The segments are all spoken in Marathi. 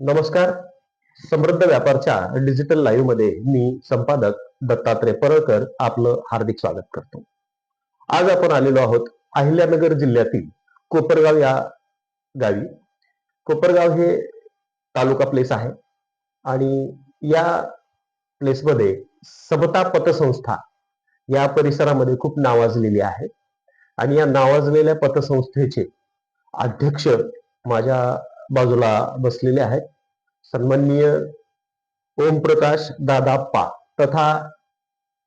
नमस्कार. समृद्ध व्यापारच्या डिजिटल लाईव्हमध्ये मी संपादक दत्तात्रय परळकर आपलं हार्दिक स्वागत करतो. आज आपण आलेलो आहोत अहिल्यानगर जिल्ह्यातील कोपरगाव या गावी. कोपरगाव हे तालुका प्लेस आहे आणि या प्लेसमध्ये समता पतसंस्था या परिसरामध्ये खूप नावाजलेली आहे. आणि या नावाजलेल्या पतसंस्थेचे अध्यक्ष माझ्या बाजूला बसलेले आहेत. सन्माननीय ओमप्रकाश दादाप्पा तथा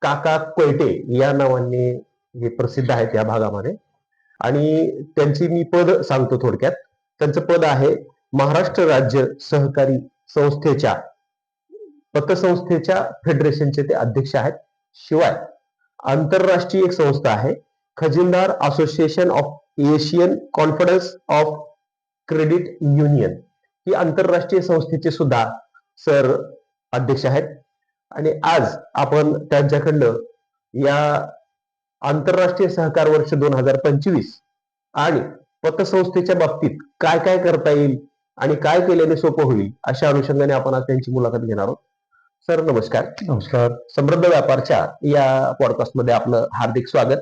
काका कोयटे या नावाने हे प्रसिद्ध आहेत या भागामध्ये. आणि त्यांची मी पद सांगतो थोडक्यात. त्यांचं पद आहे महाराष्ट्र राज्य सहकारी संस्थेच्या पतसंस्थेच्या फेडरेशनचे ते अध्यक्ष आहेत. शिवाय आंतरराष्ट्रीय एक संस्था आहे. खजिनदार association of Asian conference of credit union ही आंतरराष्ट्रीय संस्थेचे सुद्धा सर अध्यक्ष आहेत. आणि आज आपण त्यांच्याकडनं या आंतरराष्ट्रीय सहकार वर्ष दोन हजार पंचवीस आणि पतसंस्थेच्या बाबतीत काय काय करता येईल आणि काय केल्याने सोपं होईल अशा अनुषंगाने आपण आज त्यांची मुलाखत घेणार आहोत. सर नमस्कार. नमस्कार. समृद्ध व्यापारच्या या पॉडकास्टमध्ये आपलं हार्दिक स्वागत.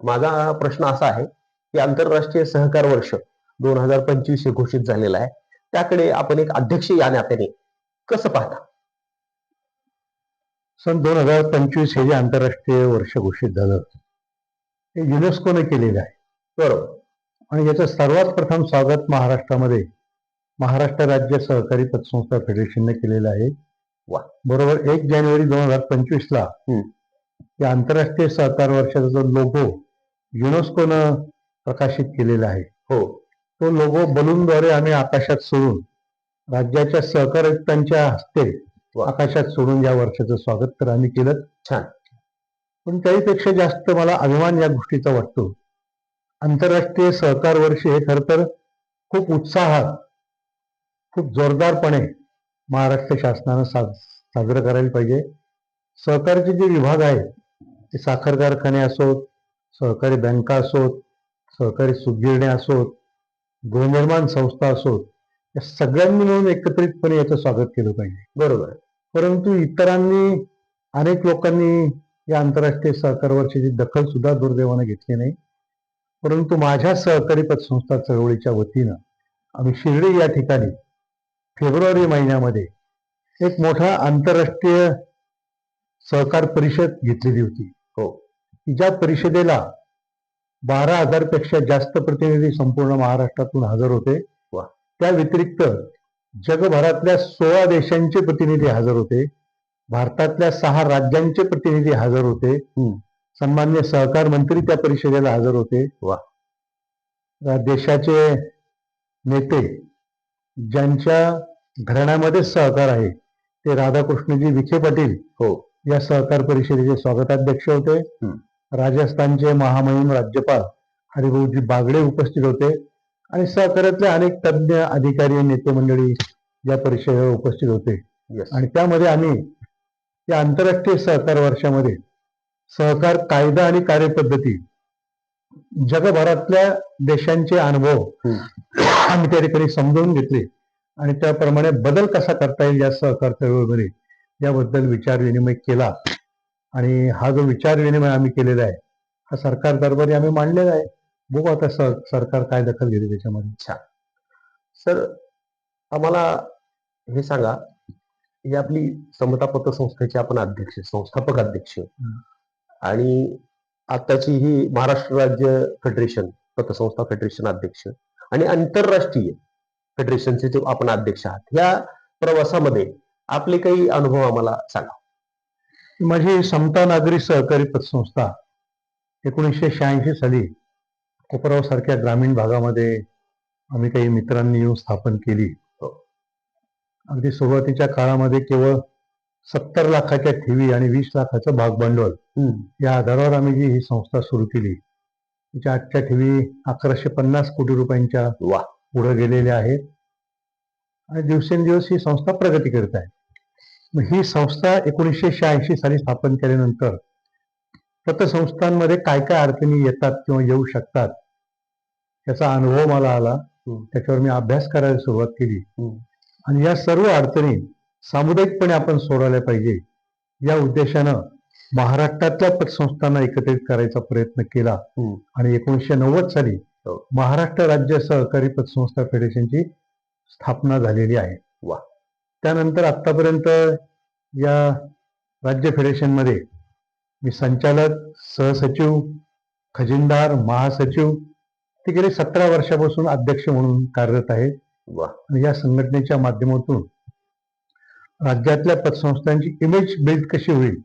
माझा प्रश्न असा आहे की आंतरराष्ट्रीय सहकार वर्ष दोन हजार पंचवीस हे घोषित झालेलं आहे. त्याकडे आपण एक अध्यक्ष या नात्याने कसं पाहता? सन दोन हजार पंचवीस हे जे आंतरराष्ट्रीय वर्ष घोषित झालं हे युनेस्कोने केलेलं आहे. बरोबर. आणि याचं सर्वात प्रथम स्वागत महाराष्ट्रामध्ये महाराष्ट्र राज्य सहकारी पतसंस्था फेडरेशनने केलेलं आहे. वा. बरोबर. एक जानेवारी दोन हजार पंचवीस ला हम्म. या आंतरराष्ट्रीय सहकार वर्षाचा जो लोगो युनेस्कोनं प्रकाशित केलेला आहे. हो. तो लोगो बलूनद्वारे आम्ही आकाशात सोडून राज्याच्या सहकार आयुक्तांच्या हस्ते. आकाशात सोडून या वर्षाचं स्वागत तर आम्ही केलं छान. पण त्याहीपेक्षा जास्त मला अभिमान या गोष्टीचा वाटतो आंतरराष्ट्रीय सहकार वर्ष हे खर तर खूप उत्साहात खूप जोरदारपणे महाराष्ट्र शासनानं साज साजरं करायला पाहिजे सहकारचे जे विभाग आहेत ते साखर कारखाने असोत सहकारी बँका असोत सहकारी सुदगिरणे असोत गृहनिर्माण संस्था असोत या सगळ्यांनी मिळून एकत्रितपणे याचं स्वागत केलं पाहिजे. बरोबर परंतु इतरांनी अनेक लोकांनी या आंतरराष्ट्रीय सहकार वर्षाची दखल सुद्धा दुर्दैवाने घेतली नाही. परंतु माझ्या सहकारी पतसंस्था चळवळीच्या वतीनं आम्ही शिर्डी या ठिकाणी फेब्रुवारी महिन्यामध्ये एक मोठा आंतरराष्ट्रीय सहकार परिषद घेतलेली होती. हो. ज्या परिषदेला बारा हजारपेक्षा जास्त प्रतिनिधी संपूर्ण महाराष्ट्रातून हजर होते वा. त्या व्यतिरिक्त जगभरातल्या सोळा देशांचे प्रतिनिधी हजर होते भारतातल्या सहा राज्यांचे प्रतिनिधी हजर होते. सन्मान्य सहकार मंत्री त्या परिषदेला हजर होते वा. देशाचे नेते ज्यांच्या घराण्यामध्ये सहकार आहे ते राधाकृष्णजी विखे पाटील हो या सहकार परिषदेचे स्वागताध्यक्ष होते. राजस्थानचे महामहिम राज्यपाल हरिभाऊजी बागडे उपस्थित होते. आणि सहकार्यातले अनेक तज्ज्ञ अधिकारी नेते मंडळी या परिषदेवर उपस्थित होते. येस आणि त्यामध्ये आम्ही या आंतरराष्ट्रीय सहकार वर्षामध्ये सहकार कायदा आणि कार्यपद्धती जगभरातल्या देशांचे अनुभव आम्ही त्या ठिकाणी समजावून घेतले. आणि त्याप्रमाणे बदल कसा करता येईल या सहकार चळवळीमध्ये याबद्दल विचार विनिमय केला. आणि हा जो विचार विनिमय आम्ही केलेला आहे हा सरकार दरबारी आम्ही मांडलेला आहे. बघू आता स- सरकार काय दखल घेते त्याच्यामध्ये. सर आम्हाला हे सांगा ही आपली समता पतसंस्थेचे आपण अध्यक्ष संस्थापक अध्यक्ष. आणि आताची ही महाराष्ट्र राज्य फेडरेशन पतसंस्था फेडरेशन अध्यक्ष आणि आंतरराष्ट्रीय फेडरेशनचे जे आपण अध्यक्ष आहात या प्रवासामध्ये आपले काही अनुभव आम्हाला सांगा. माझी समता नागरी सहकारी पतसंस्था एकोणीसशे शहाऐंशी साली कोपराव सारख्या ग्रामीण भागामध्ये आम्ही काही मित्रांनी येऊन स्थापन केली. अगदी सुरुवातीच्या काळामध्ये केवळ सत्तर लाखाच्या ठेवी आणि वीस लाखाचं भाग भांडवल या आधारावर आम्ही जी ही संस्था सुरू केली तिच्या आजच्या ठेवी अकराशे पन्नास कोटी रुपयांच्या वा पुढे गेलेल्या आहेत. आणि दिवसेंदिवस ही संस्था प्रगती करत आहे. ही संस्था एकोणीसशे शहाऐंशी साली स्थापन केल्यानंतर पतसंस्थांमध्ये काय काय अडचणी येतात किंवा येऊ शकतात याचा अनुभव मला आला. त्याच्यावर मी अभ्यास करायला सुरुवात केली. आणि या सर्व अडचणी सामुदायिकपणे आपण सोडवल्या पाहिजे या उद्देशानं महाराष्ट्रातल्या पतसंस्थांना एकत्रित करायचा प्रयत्न केला. आणि एकोणीसशे नव्वद साली हो. महाराष्ट्र राज्य सहकारी पतसंस्था फेडरेशनची स्थापना झालेली आहे वा. त्यानंतर आतापर्यंत या राज्य फेडरेशनमध्ये मी संचालक सहसचिव खजिनदार महासचिव ते गेले सतरा वर्षापासून अध्यक्ष म्हणून कार्यरत आहे. आणि या संघटनेच्या माध्यमातून राज्यातल्या पतसंस्थांची इमेज बिल्ड कशी होईल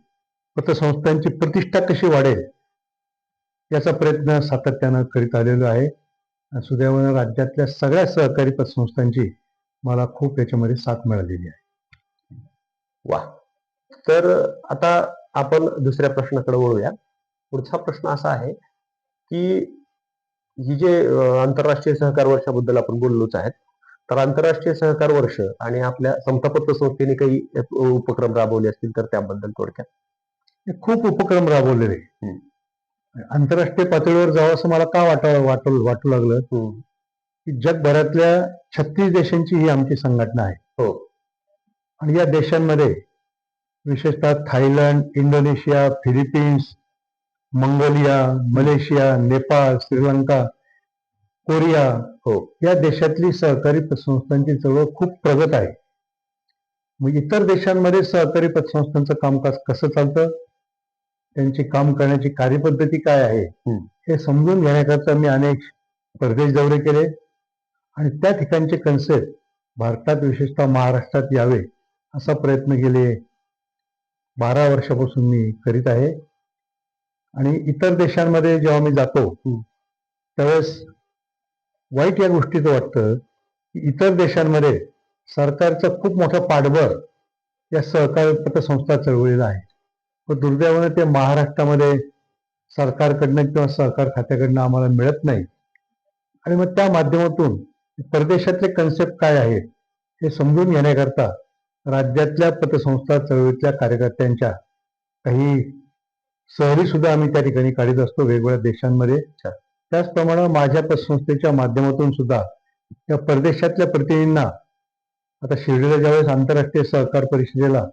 पतसंस्थांची प्रतिष्ठा कशी वाढेल याचा प्रयत्न सातत्यानं करीत आलेलो आहे. सुदैवानं राज्यातल्या सगळ्या सहकारी पतसंस्थांची मला खूप याच्यामध्ये साथ मिळालेली आहे. वा. तर आता आपण दुसऱ्या प्रश्नाकडे वळूया. पुढचा प्रश्न असा आहे की ही जे आंतरराष्ट्रीय सहकार वर्षाबद्दल आपण बोललोच आहेत तर आंतरराष्ट्रीय सहकार वर्ष आणि आपल्या समतापत्र संस्थेने काही उपक्रम राबवले असतील तर त्याबद्दल थोडक्यात. खूप उपक्रम राबवलेले. आंतरराष्ट्रीय पातळीवर जावं असं मला का वाटा वाटू वाटू लागलं? की जगभरातल्या छत्तीस देशांची ही आमची संघटना आहे. हो. आणि या देशांमध्ये विशेषतः Thailand Indonesia Philippines Mongolia Malaysia Nepal Sri Lanka Korea हो. या देशातली सहकारी पतसंस्थांची चळवळ खूप प्रगत आहे. मग इतर देशांमध्ये सहकारी पतसंस्थांचं कामकाज कसं चालतं? त्यांची काम करण्याची कार्यपद्धती काय आहे. हे समजून घेण्याकरता मी अनेक परदेश दौरे केले. आणि त्या ठिकाणचे कन्सेप्ट भारतात विशेषतः महाराष्ट्रात यावे असा प्रयत्न गेले बारा वर्षापासून मी करीत आहे. आणि इतर देशांमध्ये जेव्हा मी जातो त्यावेळेस वाईट या गोष्टीचं वाटतं की इतर देशांमध्ये सरकारचं खूप मोठं पाठबळ या सहकारी पतसंस्था चळवळीला आहे. पण दुर्दैवानं ते महाराष्ट्रामध्ये सरकारकडनं किंवा सहकार खात्याकडनं आम्हाला मिळत नाही. आणि मग त्या माध्यमातून परदेशातले कन्सेप्ट काय आहेत हे समजून घेण्याकरता राज्यातल्या पतसंस्था चळवळीतल्या कार्यकर्त्यांच्या काही सहरी सुद्धा आम्ही त्या ठिकाणी काढत असतो वेगवेगळ्या देशांमध्ये त्याचप्रमाणे माझ्या पतसंस्थेच्या माध्यमातून सुद्धा या परदेशातल्या प्रतिनिधींना आता शिर्डीला ज्यावेळेस आंतरराष्ट्रीय सहकार परिषदेला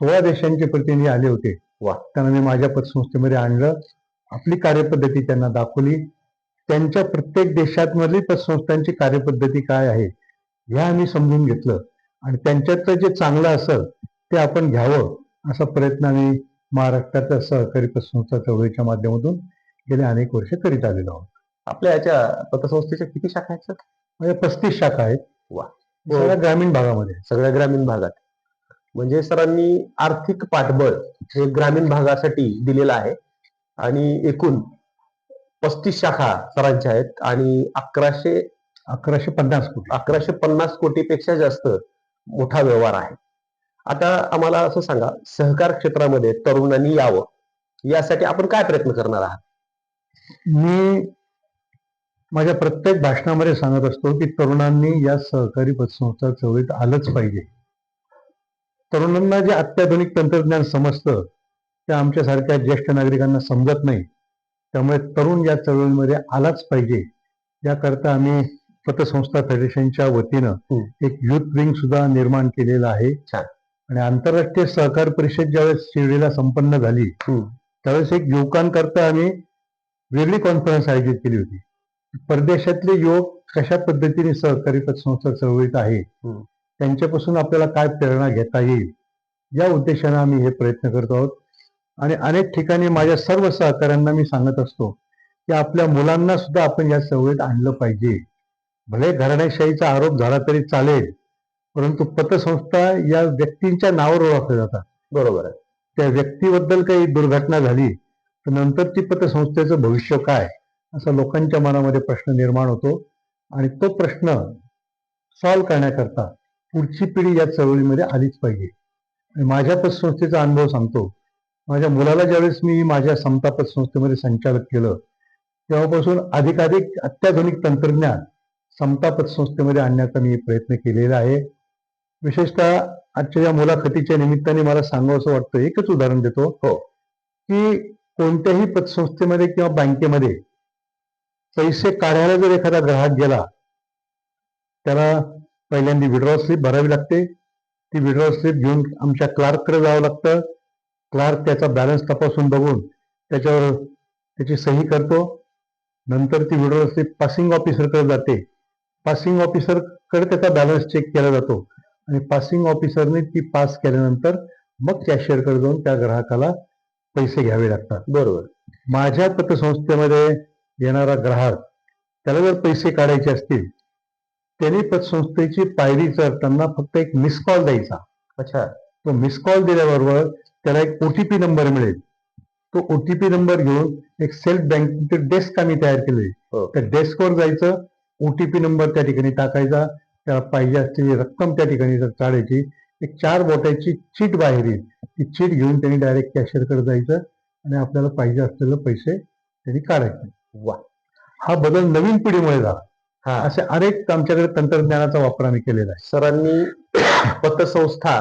सोळा देशांचे प्रतिनिधी आले होते वा. त्यांना मी माझ्या पतसंस्थेमध्ये आणलं आपली कार्यपद्धती त्यांना दाखवली त्यांच्या प्रत्येक देशातमधली पतसंस्थांची कार्यपद्धती काय आहे हे आम्ही समजून घेतलं. आणि त्यांच्यातलं जे चांगलं असेल ते आपण घ्यावं असा प्रयत्न आम्ही महाराष्ट्राच्या सहकारी पतसंस्था चळवळीच्या माध्यमातून गेले अनेक वर्ष करीत आलेलो आहोत. आपल्या याच्या पतसंस्थेच्या किती शाखा आहेत सर? म्हणजे पस्तीस शाखा आहेत. वा. सगळ्या ग्रामीण भागामध्ये. सगळ्या ग्रामीण भागात. म्हणजे सरांनी आर्थिक पाठबळ हे ग्रामीण भागासाठी दिलेलं आहे. आणि एकूण पस्तीस शाखा सरांच्या आहेत आणि अकराशे अकराशे पन्नास कोटी अकराशे पन्नास कोटीपेक्षा जास्त मोठा व्यवहार आहे. आता आम्हाला असं सांगा सहकार क्षेत्रामध्ये तरुणांनी यावं यासाठी आपण काय प्रयत्न करणार आहात? मी माझ्या प्रत्येक भाषणामध्ये सांगत असतो की तरुणांनी या सहकारी पतसंस्था चळवळीत आलंच पाहिजे. तरुणांना जे अत्याधुनिक तंत्रज्ञान समजतं ते आमच्यासारख्या ज्येष्ठ नागरिकांना समजत नाही. त्यामुळे तरुण या चळवळीमध्ये आलाच पाहिजे. याकरता आम्ही पतसंस्था फेडरेशनच्या वतीनं एक युथ विंग सुद्धा निर्माण केलेलं आहे. आणि आंतरराष्ट्रीय सहकार परिषद ज्यावेळेस शिर्डीला संपन्न झाली त्यावेळेस एक युवकांकरता आम्ही वेगळी कॉन्फरन्स आयोजित केली होती. परदेशातले युवक कशा पद्धतीने सहकारी पतसंस्था चळवळीत आहे. त्यांच्यापासून आपल्याला काय प्रेरणा घेता येईल या उद्देशाने आम्ही हे प्रयत्न करत आहोत. आणि अनेक ठिकाणी माझ्या सर्व सहकाऱ्यांना मी सांगत असतो की आपल्या मुलांना सुद्धा आपण या चळवळीत आणलं पाहिजे. भले घराणेशाहीचा आरोप झाला तरी चालेल परंतु पतसंस्था या व्यक्तींच्या नावावर ओळखल्या जातात. बरोबर आहे. त्या व्यक्तीबद्दल काही दुर्घटना झाली तर नंतर ती पतसंस्थेचं भविष्य काय? असा लोकांच्या मनामध्ये प्रश्न निर्माण होतो आणि तो प्रश्न सॉल्व्ह करण्याकरता पुढची पिढी या चळवळीमध्ये आलीच पाहिजे. आणि माझ्या पतसंस्थेचा अनुभव सांगतो माझ्या मुलाला ज्यावेळेस मी माझ्या समता पतसंस्थेमध्ये संचालक केलं तेव्हापासून अधिकाधिक अत्याधुनिक तंत्रज्ञान समता पतसंस्थेमध्ये आणण्याचा मी प्रयत्न केलेला आहे. विशेषतः आजच्या या मुलाखतीच्या निमित्ताने मला सांगावं असं वाटतं एकच उदाहरण देतो. हो. की कोणत्याही पतसंस्थेमध्ये किंवा बँकेमध्ये पैसे काढायला जर एखादा ग्राहक गेला त्याला पहिल्यांदा विड्रॉ स्लिप भरावी लागते. ती विड्रॉ स्लिप घेऊन आमच्या क्लार्ककडे जावं लागतं. क्लार्क त्याचा बॅलन्स तपासून बघून त्याच्यावर त्याची सही करतो. नंतर ती विड्रॉ स्लिप पासिंग ऑफिसरकडे जाते. पासिंग ऑफिसरकडे त्याचा बॅलन्स चेक केला जातो. आणि पासिंग ऑफिसरने ती पास केल्यानंतर मग कॅशियरकडे जाऊन त्या ग्राहकाला पैसे घ्यावे लागतात. बरोबर. माझ्या पतसंस्थेमध्ये येणारा ग्राहक त्याला जर पैसे काढायचे असतील त्यांनी पतसंस्थेची पायरी चढताना फक्त एक मिस कॉल द्यायचा. अच्छा. तो मिस कॉल दिल्याबरोबर त्याला एक ओटीपी नंबर मिळेल. तो ओटीपी नंबर घेऊन एक सेल्फ बँकिंगचे डेस्क आम्ही तयार केले. हो. त्या डेस्कवर जायचं ओटीपी नंबर त्या ठिकाणी टाकायचा त्याला पाहिजे असलेली रक्कम त्या ठिकाणी काढायची एक चार बोटाची चीट बाहेर येईल. ती चीट घेऊन त्यांनी डायरेक्ट कॅशियरकडे जायचं आणि आपल्याला पाहिजे असलेले पैसे त्यांनी काढायचे. वा हा बदल नवीन पिढीमुळे झाला. हा. असे अनेक आमच्याकडे तंत्रज्ञानाचा वापर आम्ही केलेला आहे. सरांनी पतसंस्था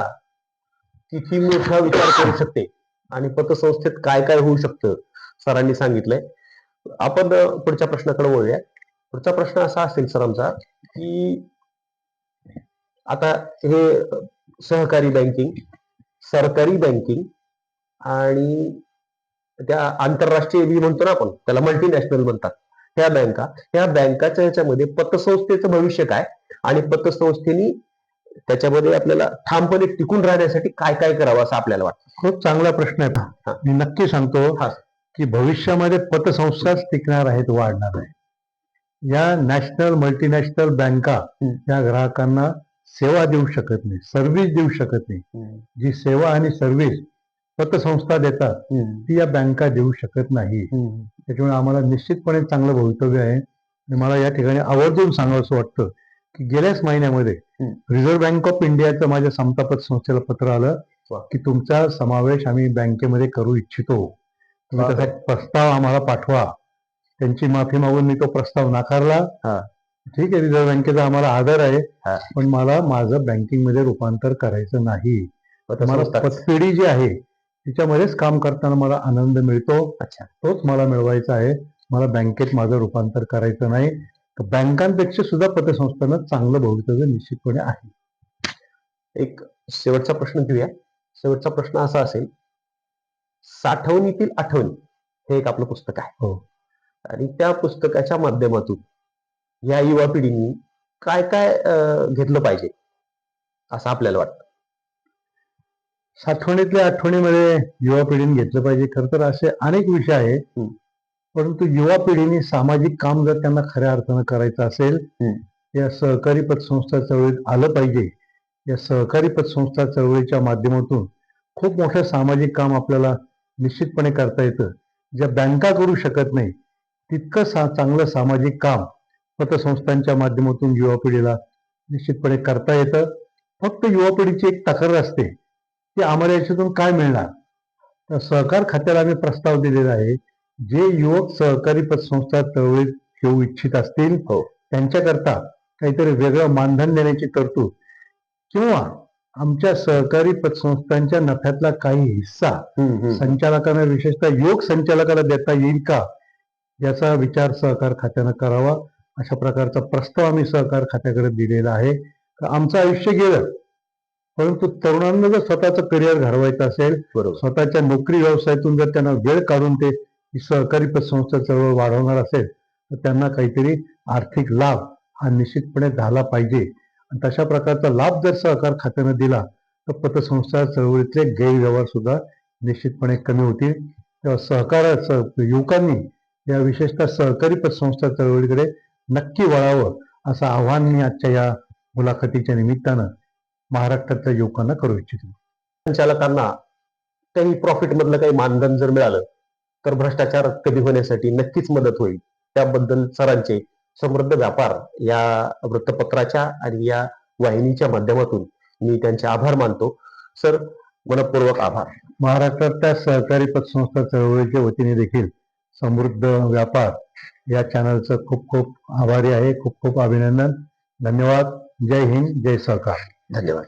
किती मोठा विचार करू शकते. आणि पतसंस्थेत काय काय होऊ शकतं सरांनी सांगितलंय. आपण पुढच्या प्रश्नाकडे वळूया. पुढचा प्रश्न असा असेल सर आमचा की आता हे सहकारी बँकिंग सरकारी बँकिंग आणि त्या आंतरराष्ट्रीय बी म्हणतो ना आपण त्याला मल्टीनॅशनल म्हणतात. त्या बँका या बँकाच्या ह्याच्यामध्ये पतसंस्थेचं भविष्य काय? आणि पतसंस्थेनी त्याच्यामध्ये आपल्याला ठामपणे टिकून राहण्यासाठी काय काय करावं असं आपल्याला वाटतं खूप चांगला प्रश्न आहे. मी नक्की सांगतो. की भविष्यामध्ये पतसंस्थाच टिकणार आहेत वाढणार आहे या नॅशनल मल्टीनॅशनल बँका. या ग्राहकांना सेवा देऊ शकत नाही सर्व्हिस देऊ शकत नाही जी सेवा आणि सर्व्हिस पतसंस्था देतात ती या बँका देऊ शकत नाही त्याच्यामुळे आम्हाला निश्चितपणे चांगलं भवितव्य आहे आणि मला या ठिकाणी आवर्जून सांगावंसं वाटतं की गेल्याच महिन्यामध्ये. रिझर्व्ह बँक ऑफ इंडियाचं माझ्या समता पतसंस्थेला पत्र आलं. की तुमचा समावेश आम्ही बँकेमध्ये करू इच्छितो तुम्ही. त्याचा प्रस्ताव आम्हाला पाठवा त्यांची माफी मागून मी तो प्रस्ताव नाकारला हा. ठीक आहे रिझर्व्ह बँकेचा आम्हाला आदर आहे. पण मला माझं बँकिंगमध्ये रूपांतर करायचं नाही मला. पतपेढी जी आहे तिच्यामध्येच काम करताना मला आनंद मिळतो अच्छा तोच मला मिळवायचा आहे मला बँकेत माझं रूपांतर करायचं नाही तर बँकांपेक्षा सुद्धा पतसंस्थांना चांगलं भवितव्य निश्चितपणे आहे. एक शेवटचा प्रश्न घेऊया. शेवटचा प्रश्न असा असेल साठवणीतील आठवणी हे एक आपलं पुस्तक आहे. हो. आणि त्या पुस्तकाच्या माध्यमातून या युवा पिढीने काय काय घेतलं पाहिजे असं आपल्याला वाटतं? साठवणीतल्या आठवणीमध्ये युवा पिढीने घेतलं पाहिजे. खरं तर असे अनेक विषय आहेत. परंतु युवा पिढीने सामाजिक काम जर त्यांना खऱ्या अर्थानं करायचं असेल. या सहकारी पतसंस्था चळवळीत आलं पाहिजे. या सहकारी पतसंस्था चळवळीच्या माध्यमातून खूप मोठं सामाजिक काम आपल्याला निश्चितपणे करता येतं. ज्या बँका करू शकत नाही तितकं सा चांगलं सामाजिक काम पतसंस्थांच्या माध्यमातून युवा पिढीला निश्चितपणे करता येतं. फक्त युवा पिढीची एक तक्रार असते की आम्हाला याच्यातून काय मिळणार? तर सहकार खात्याला आम्ही प्रस्ताव दिलेला आहे जे युवक सहकारी पतसंस्था चळवळीत येऊ इच्छित असतील हो. त्यांच्याकरता काहीतरी वेगळं मानधन देण्याची तरतूद किंवा आमच्या सहकारी पतसंस्थांच्या नफ्यातला काही हिस्सा संचालकांना विशेषतः योग संचालकाला देता येईल का याचा विचार सहकार खात्यानं करावा. अशा प्रकारचा प्रस्ताव आम्ही सहकार खात्याकडे दिलेला आहे. आमचं आयुष्य गेलं. परंतु तरुणांना जर स्वतःचं करिअर घडवायचं असेल बरोबर. स्वतःच्या नोकरी व्यवसायातून जर त्यांना वेळ काढून ते ही सहकारी पतसंस्था चळवळ वाढवणार असेल तर त्यांना काहीतरी आर्थिक लाभ हा निश्चितपणे झाला पाहिजे. आणि तशा प्रकारचा लाभ जर सहकार खात्यानं दिला तर पतसंस्था चळवळीतले गैरव्यवहार सुद्धा निश्चितपणे कमी होतील. तेव्हा सहकार युवकांनी या विशेषतः सहकारी पतसंस्था चळवळीकडे नक्की वळावं असं आव्हान मी आजच्या या मुलाखतीच्या निमित्तानं महाराष्ट्रातल्या युवकांना करू इच्छितो. संचालकांना काही प्रॉफिट मधलं काही मानधन जर मिळालं तर भ्रष्टाचार कमी होण्यासाठी नक्कीच मदत होईल. त्याबद्दल सरांचे समृद्ध व्यापार या वृत्तपत्राच्या आणि या वाहिनीच्या माध्यमातून मी त्यांचे आभार मानतो. सर मनपूर्वक आभार. महाराष्ट्रातल्या सहकारी पतसंस्था चळवळीच्या वतीने देखील समृद्ध व्यापार या चॅनलचं खूप खूप आभारी आहे. खूप खूप अभिनंदन. धन्यवाद. जय हिंद. जय सहकार. धन्यवाद.